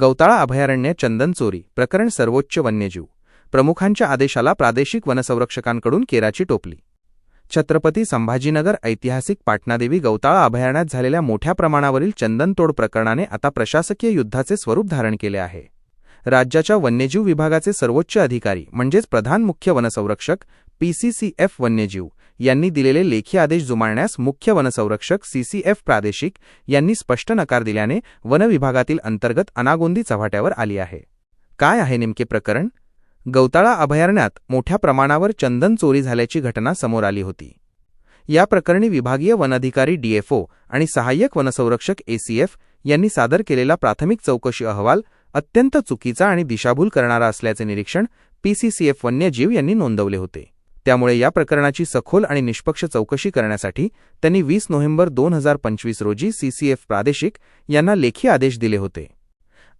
गौताळा अभयारण्य चंदन चोरी प्रकरण सर्वोच्च वन्यजीव. प्रमुखांच्या आदेशाला प्रादेशिक वनसंरक्षकांकडून केराची टोपली. छत्रपती संभाजीनगर ऐतिहासिक पाटणादेवी गौताळा अभयारण्यात झालेल्या मोठ्या प्रमाणावरील चंदनतोड प्रकरणाने आता प्रशासकीय युद्धाचे स्वरूप धारण केले आहे. राज्याच्या वन्यजीव विभागाचे सर्वोच्च अधिकारी म्हणजेच प्रधान मुख्य वनसंरक्षक पीसीसीएफ वन्यजीव यांनी दिलेले लेखी आदेश जुमाळण्यास मुख्य वनसंरक्षक सीसीएफ प्रादेशिक यांनी स्पष्ट नकार दिल्याने वन विभागातील अंतर्गत अनागोंदी चव्हाट्यावर आली आहे. काय आहे नेमके प्रकरण? गौताळा अभयारण्यात मोठ्या प्रमाणावर चंदन चोरी झाल्याची घटना समोर आली होती. या प्रकरणी विभागीय वनाधिकारी डीएफओ आणि सहाय्यक वनसंरक्षक एसीएफ यांनी सादर केलेला प्राथमिक चौकशी अहवाल अत्यंत चुकीचा आणि दिशाभूल करणारा असल्याचे निरीक्षण पीसीसीएफ वन्यजीव यांनी नोंदवले होते. त्यामुळे या प्रकरणाची सखोल आणि निष्पक्ष चौकशी करण्यासाठी त्यांनी वीस नोव्हेंबर दोन हजार पंचवीस रोजी सीसीएफ प्रादेशिक यांना लेखी आदेश दिले होते.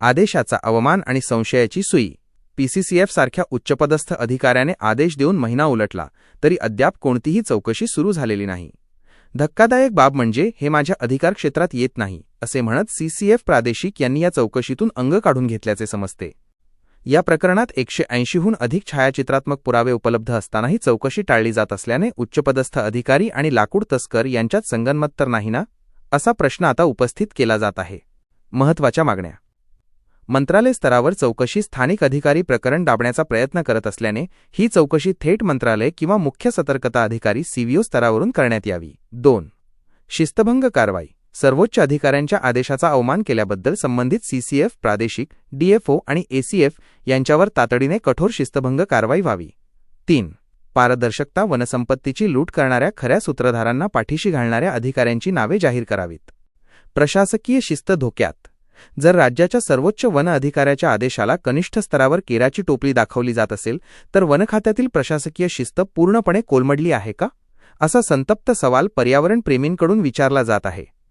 आदेशाचा अवमान आणि संशयाची सुई. पीसीसीएफ सारख्या उच्चपदस्थ अधिकाऱ्याने आदेश देऊन महिना उलटला तरी अद्याप कोणतीही चौकशी सुरू झालेली नाही. धक्कादायक बाब म्हणजे हे माझ्या अधिकार क्षेत्रात येत नाही असे म्हणत सीसीएफ प्रादेशिक यांनी या चौकशीतून अंग काढून घेतल्याचे समजते. या प्रकरणात एकशे ऐंशीहून अधिक छायाचित्रात्मक पुरावे उपलब्ध असतानाही चौकशी टाळली जात असल्याने उच्चपदस्थ अधिकारी आणि लाकूड तस्कर यांच्यात संगनमत तर नाही ना असा प्रश्न आता उपस्थित केला जात आहे. महत्त्वाच्या मागण्या. मंत्रालय स्तरावर चौकशी स्थानिक अधिकारी प्रकरण दाबण्याचा प्रयत्न करत असल्याने ही चौकशी थेट मंत्रालय किंवा मुख्य सतर्कता अधिकारी सीव्हीओ स्तरावरून करण्यात यावी. दोन. शिस्तभंग कारवाई. सर्वोच्च अधिकाऱ्यांच्या आदेशाचा अवमान केल्याबद्दल संबंधित सीसीएफ प्रादेशिक डीएफओ आणि एसीएफ यांच्यावर तातडीने कठोर शिस्तभंग कारवाई व्हावी. तीन. पारदर्शकता वनसंपत्तीची लूट करणाऱ्या खऱ्या सूत्रधारांना पाठीशी घालणाऱ्या अधिकाऱ्यांची नावे जाहीर करावीत. प्रशासकीय शिस्त धोक्यात. जर राज्याच्या सर्वोच्च वन अधिकाऱ्याच्या आदेशाला कनिष्ठ स्तरावर केराची टोपली दाखवली जात असेल तर वन खात्यातील प्रशासकीय शिस्त पूर्णपणे कोलमडली आहे का? असा संतप्त सवाल पर्यावरणप्रेमींकडून विचारला जात आहे.